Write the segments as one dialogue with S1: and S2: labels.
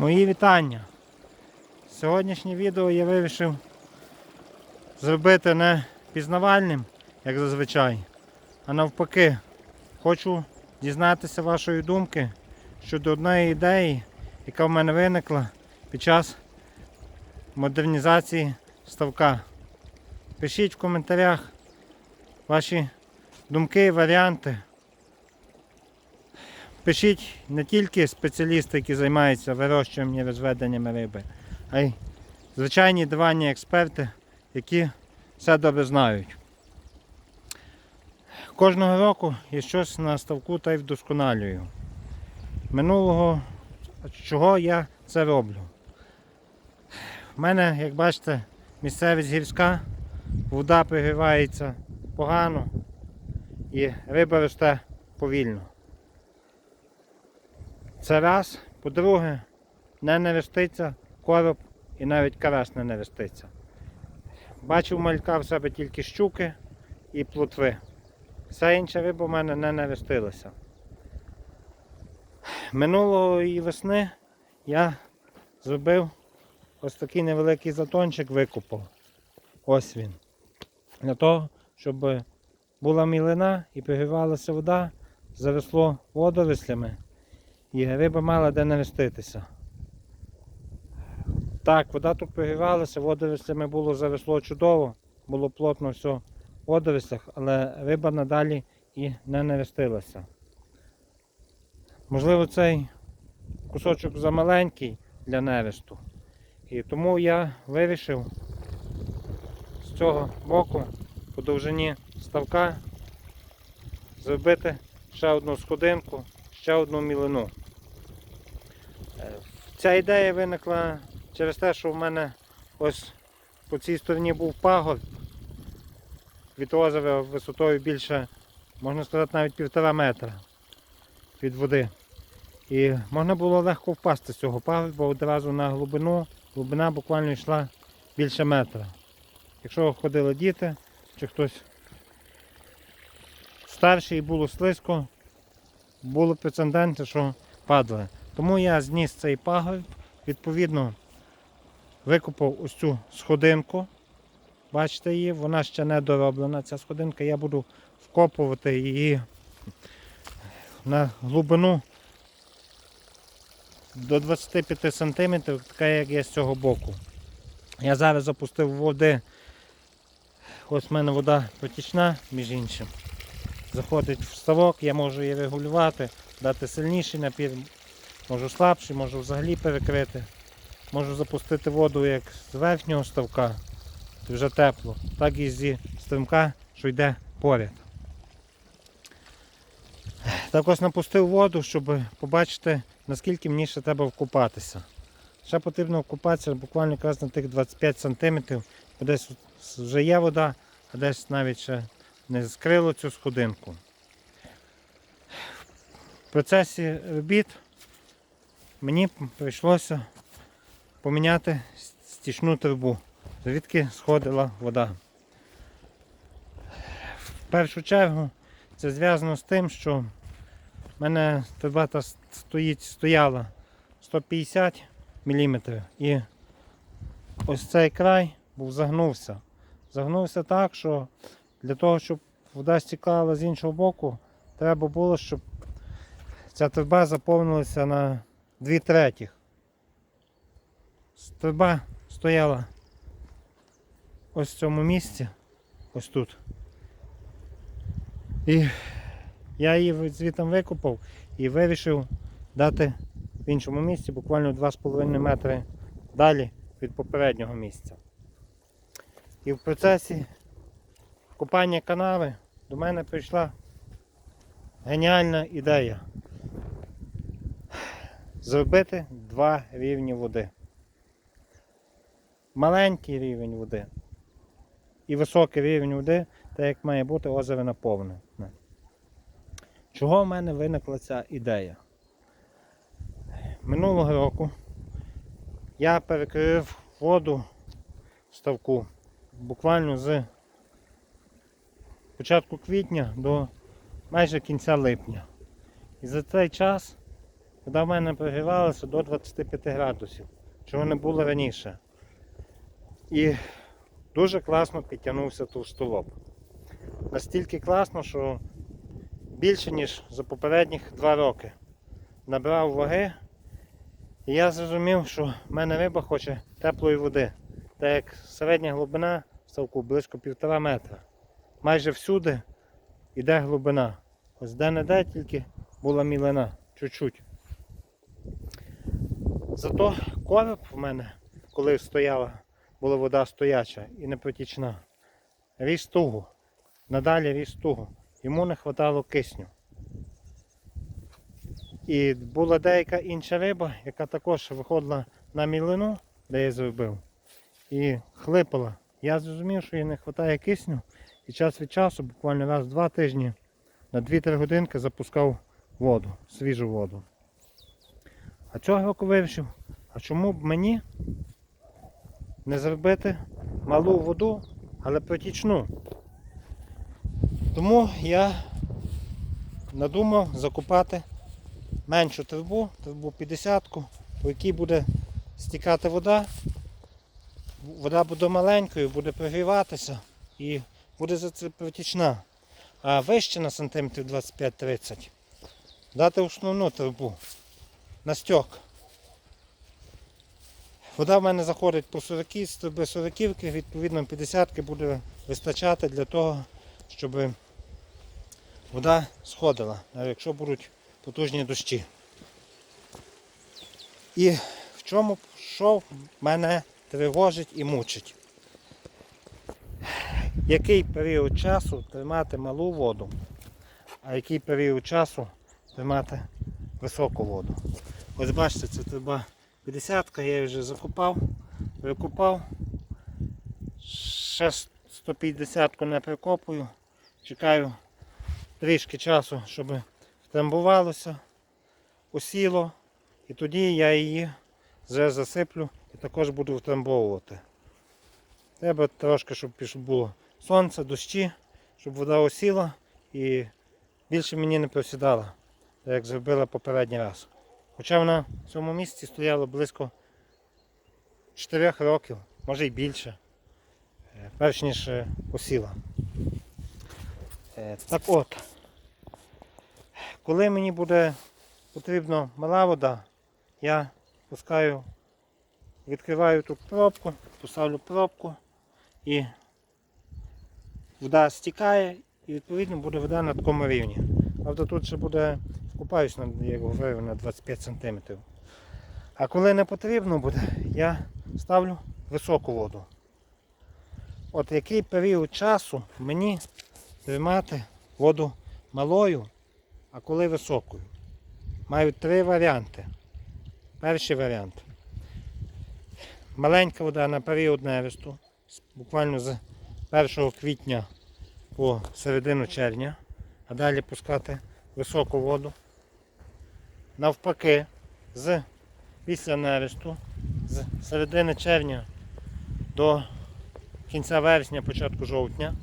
S1: Мої вітання. Сьогоднішнє відео я вирішив зробити не пізнавальним, як зазвичай, а навпаки, хочу дізнатися вашої думки щодо одної ідеї, яка в мене виникла під час модернізації ставка. Пишіть в коментарях ваші думки, варіанти. Пишіть не тільки спеціалісти, які займаються вирощуванням і розведенням риби, а й звичайні диванні експерти, які все добре знають. Кожного року я щось на ставку та й вдосконалюю. Минулого чого я це роблю? У мене, як бачите, місцевість гірська, вода пригрівається погано і риба росте повільно. Це раз. По-друге, не нереститься короб і навіть карась не нереститься. Бачив малька в себе тільки щуки і плотви. Вся інша риба в мене не нерестилася. Минулої весни я зробив ось такий невеликий затончик викопав. Ось він. Для того, щоб була мілина і пригрівалася вода, заросло водорослями і риба мала де навеститися. Так, вода тут пригрівалася, водорослями було заросло чудово, було плотно все в водорослях, але риба надалі і не навестилася. Можливо, цей кусочок замаленький для нересту. І тому я вирішив з цього боку по довжині ставка зробити ще одну сходинку, ще одну мілину. Ця ідея виникла через те, що в мене ось по цій стороні був пагорб від озера висотою більше, можна сказати, навіть півтора метра від води. І можна було легко впасти з цього пагорба одразу на глибину. Глибина буквально йшла більше метра. Якщо ходили діти чи хтось старший і було слизько, були прецеденти, що падали. Тому я зніс цей пагорб, відповідно викопав ось цю сходинку. Бачите її, вона ще не дороблена, ця сходинка. Я буду вкопувати її на глибину до 25 см, така як є з цього боку. Я зараз запустив води. Ось в мене вода протічна, між іншим. Заходить в ставок, я можу її регулювати, дати сильніший напір, можу слабший, можу взагалі перекрити. Можу запустити воду як з верхнього ставка, то вже тепло, так і зі струмка, що йде поряд. Так ось напустив воду, щоб побачити, наскільки мені ще треба вкупатися. Ще потрібно вкупатися буквально якраз на тих 25 см, бо десь вже є вода, а десь навіть ще не скрило цю сходинку. В процесі робіт мені прийшлося поміняти стічну трубу, звідки сходила вода. В першу чергу це зв'язано з тим, що в мене труба та стоїть, стояла 150 мм і ось цей край був загнувся. Загнувся так, що для того, щоб вода стікала з іншого боку, треба було, щоб ця труба заповнилася на 2 третіх. Труба стояла ось в цьому місці, ось тут. І я її звітом викопав і вирішив дати в іншому місці, буквально 2,5 метри далі від попереднього місця. І в процесі копання канави до мене прийшла геніальна ідея зробити два рівні води. Маленький рівень води і високий рівень води, так як має бути озеро наповнене. Чого в мене виникла ця ідея? Минулого року я перекрив воду в ставку буквально з початку квітня до майже кінця липня. І за цей час вода в мене прогрівалася до 25 градусів, чого не було раніше. І дуже класно підтягнувся товстолоб. Настільки класно, що більше, ніж за попередніх 2 роки. Набрав ваги, і я зрозумів, що в мене риба хоче теплої води. Так як середня глибина ставку близько півтора метра. Майже всюди йде глибина. Ось де-не-де тільки була мілина, чуть-чуть. Зато короб в мене, коли стояла, була вода стояча і непротічна, ріс туго. Надалі ріс туго. Йому не вистачало кисню. І була деяка інша риба, яка також виходила на мілину, де я зробив, і хлипала. Я зрозумів, що їй не вистачає кисню, і час від часу, буквально раз два тижні, на 2-3 годинки запускав воду, свіжу воду. А року вирішив, а чому б мені не зробити малу воду, але протічну? Тому я надумав закупати меншу трубу, трубу 50, по якій буде стікати вода. Вода буде маленькою, буде прогріватися і буде протічна. А вище на сантиметрів 25-30 дати основну трубу на стьок. Вода в мене заходить по 40 з труби 40, відповідно 50 буде вистачати для того, щоб вода сходила, якщо будуть потужні дощі. І в чому що мене тривожить і мучить? Який період часу тримати малу воду, а який період часу тримати високу воду? Ось бачите, це труба 50 я її вже закопав, прикопав. Ще 150 не прикопую. Чекаю трішки часу, щоб втрамбувалося, осіло. І тоді я її вже засиплю і також буду втрамбовувати. Треба трошки, щоб було сонце, дощі, щоб вода осіла і більше мені не просідала, як зробила попередній раз. Хоча вона в цьому місці стояла близько 4 років, може й більше, е, перш ніж е, осіла. Е, Так от, коли мені буде потрібна мала вода, я пускаю, відкриваю тут пробку, поставлю пробку і вода стікає і відповідно буде вода на такому рівні. Правда тут ще буде, купаюсь, як говорив, на 25 см. А коли не потрібно буде, я ставлю високу воду. От який період часу мені тримати воду малою, а коли високою. Маю три варіанти. Перший варіант. Маленька вода на період нересту, буквально з 1 квітня по середину червня, а далі пускати високу воду. Навпаки, з після нересту, з середини червня до кінця вересня, початку жовтня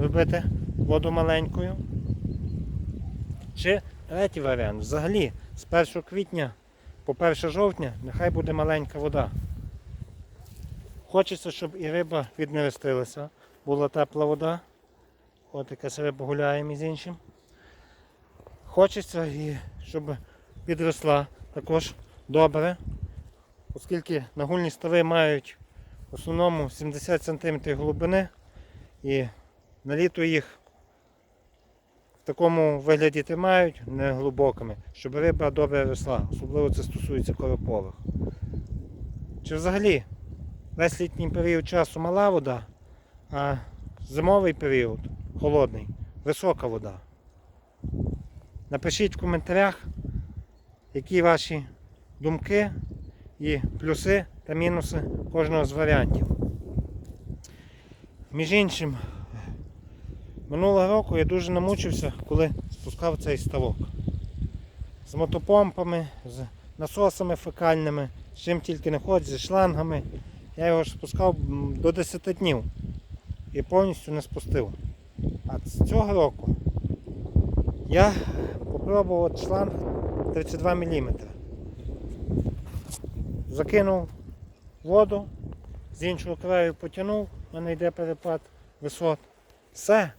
S1: робити воду маленькою. Чи третій варіант. Взагалі з 1 квітня по 1 жовтня нехай буде маленька вода. Хочеться, щоб і риба віднерестилася, була тепла вода. От якась риба гуляє між іншим. Хочеться, і щоб підросла також добре, оскільки нагульні стави мають в основному 70 см глибини і на літо їх в такому вигляді тримають, не глибокими, щоб риба добре росла. Особливо це стосується коропових. Чи взагалі весь літній період часу мала вода, а зимовий період холодний, висока вода. Напишіть в коментарях, які ваші думки і плюси та мінуси кожного з варіантів. Між іншим, минулого року я дуже намучився, коли спускав цей ставок. З мотопомпами, з насосами фекальними, з чим тільки не ходить, зі шлангами. Я його спускав до 10 днів і повністю не спустив. А з цього року я попробував от шланг 32 мм. Закинув воду, з іншого краю потягнув, в мене йде перепад висот. Все.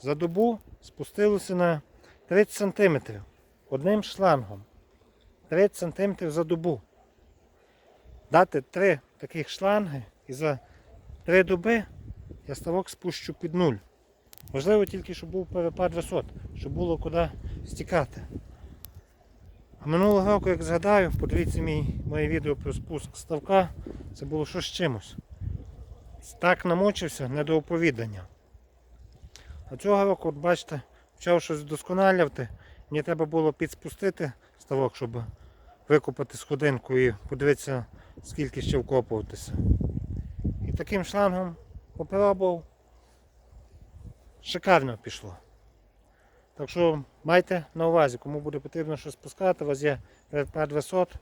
S1: За добу спустилося на 30 см одним шлангом. 30 см за добу. Дати три таких шланги і за три доби я ставок спущу під нуль. Важливо тільки, щоб був перепад висот, щоб було куди стікати. А минулого року, як згадаю, подивіться мій, моє відео про спуск ставка, це було що з чимось. Так намучився, не до оповідання. А цього року, от бачите, почав щось вдосконалювати. Мені треба було підспустити ставок, щоб викопати сходинку і подивитися, скільки ще вкопуватися. І таким шлангом попробував. Шикарно пішло. Так що майте на увазі, кому буде потрібно щось спускати, у вас є перепад висот,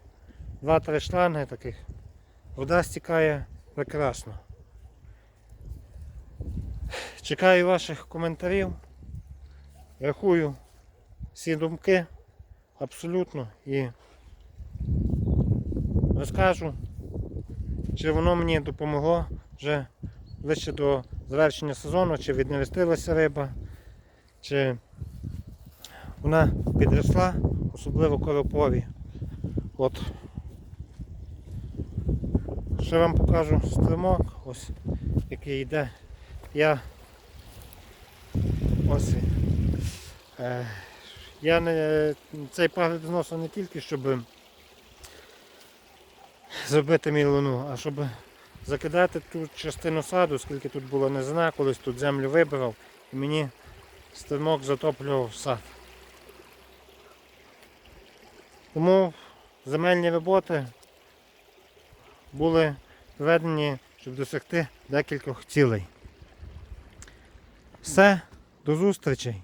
S1: 2-3 шланги таких. Вода стікає прекрасно. Чекаю ваших коментарів. Рахую всі думки абсолютно і розкажу, чи воно мені допомогло вже ближче до завершення сезону, чи віднерестилася риба, чи вона підросла, особливо коропові. От. Ще вам покажу стримок, ось який йде. Я ось. Е, я не, цей пагреб зносив не тільки, щоб зробити мій луну, а щоб закидати ту частину саду, оскільки тут була низина, колись тут землю вибирав і мені стрімок затоплював сад. Тому земельні роботи були введені, щоб досягти декількох цілей. Все, до зустрічей!